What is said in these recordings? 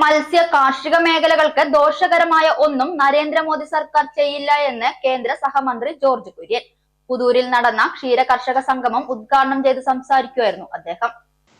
മത്സ്യ കാർഷിക മേഖലകൾക്ക് ദോഷകരമായ ഒന്നും നരേന്ദ്രമോദി സർക്കാർ ചെയ്യില്ല എന്ന് കേന്ദ്ര സഹമന്ത്രി ജോർജ് കുര്യൻ. പുതൂരിൽ നടന്ന ക്ഷീര കർഷക സംഗമം ഉദ്ഘാടനം ചെയ്ത് സംസാരിക്കുമായിരുന്നു അദ്ദേഹം.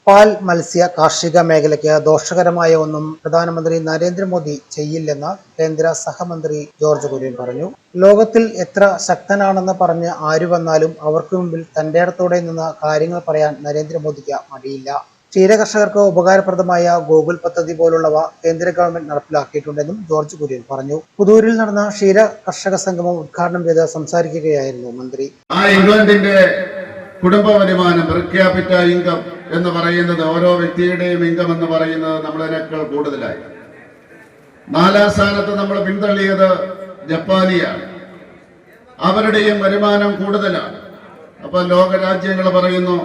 പാൽ മത്സ്യ കാർഷിക മേഖലയ്ക്ക് ദോഷകരമായ ഒന്നും പ്രധാനമന്ത്രി നരേന്ദ്രമോദി ചെയ്യില്ലെന്ന് കേന്ദ്ര സഹമന്ത്രി ജോർജ് കുര്യൻ പറഞ്ഞു. ലോകത്തിൽ എത്ര ശക്തനാണെന്ന് പറഞ്ഞ് ആര് വന്നാലും അവർക്ക് മുമ്പിൽ തന്റെ ഇടത്തോടെ നിന്ന് കാര്യങ്ങൾ പറയാൻ നരേന്ദ്രമോദിക്ക് മടിയില്ല. ക്ഷീരകർഷകർക്ക് ഉപകാരപ്രദമായ ഗോകുൽ പദ്ധതി പോലുള്ളവ കേന്ദ്ര ഗവൺമെന്റ് നടപ്പിലാക്കിയിട്ടുണ്ടെന്നും ജോർജ് കുര്യൻ പറഞ്ഞു. പുതൂരിൽ നടന്ന ക്ഷീര കർഷക സംഗമം ഉദ്ഘാടനം ചെയ്ത് സംസാരിക്കുകയായിരുന്നു മന്ത്രി. ആ ഇംഗ്ലണ്ടിന്റെ കുടുംബ വരുമാനം പ്രഖ്യാപിച്ച ഇൻകം എന്ന് പറയുന്നത് ഓരോ വ്യക്തിയുടെയും ഇൻകം എന്ന് പറയുന്നത് നമ്മളതിനേക്കാൾ കൂടുതലായി. നാലാം സ്ഥാനത്ത് നമ്മൾ പിന്തള്ളിയത് ജപ്പാനിയാണ്. അവരുടെയും വരുമാനം കൂടുതലാണ്. അപ്പൊ ലോകരാജ്യങ്ങൾ പറയുന്നു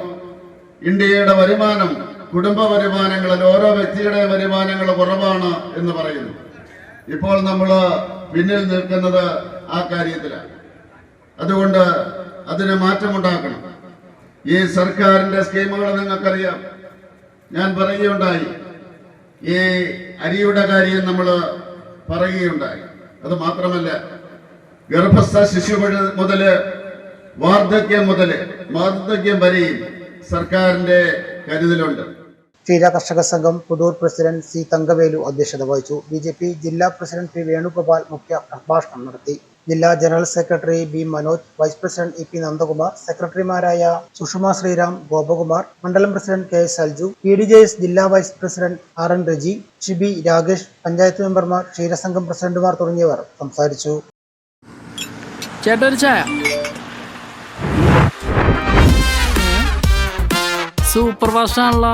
ഇന്ത്യയുടെ വരുമാനം കുടുംബ വരുമാനങ്ങളിൽ ഓരോ വ്യക്തിയുടെ വരുമാനങ്ങൾ കുറവാണ് എന്ന് പറയുന്നു. ഇപ്പോൾ നമ്മൾ പിന്നിൽ നിൽക്കുന്നത് ആ കാര്യത്തിലാണ്. അതുകൊണ്ട് അതിന് മാറ്റമുണ്ടാക്കണം. ഈ സർക്കാരിന്റെ സ്കീമുകൾ നിങ്ങൾക്കറിയാം. ഞാൻ പറയുകയുണ്ടായി. ഈ അരിയുടെ കാര്യം നമ്മൾ പറയുകയുണ്ടായി. അത് മാത്രമല്ല ഗർഭസ്ഥ ശിശു മുതൽ- വാർദ്ധക്യം മുതൽ വാർദ്ധക്യം വരെയും സർക്കാരിന്റെ കരുതലുണ്ട്. ക്ഷീര കർഷക സംഘം പുതൂർ പ്രസിഡന്റ് സി തങ്കവേലു അധ്യക്ഷത വഹിച്ചു. ബി ജെ പി ജില്ലാ പ്രസിഡന്റ് പി വേണുഗോപാൽ മുഖ്യ പ്രഭാഷണം നടത്തി. ജില്ലാ general secretary B Manoj vice president E P Nandakumar സെക്രട്ടറിമാരായ സുഷമ ശ്രീറാം ഗോപകുമാർ മണ്ഡലം president K S Alju P D J S ജില്ലാ vice president R N Riji Shibi Rakesh panchayat മെമ്പർമാർ ക്ഷീരസംഘം പ്രസിഡന്റുമാർ തുടങ്ങിയവർ സംസാരിച്ചു. സൂപ്പർ ഭാഷ ആണല്ലോ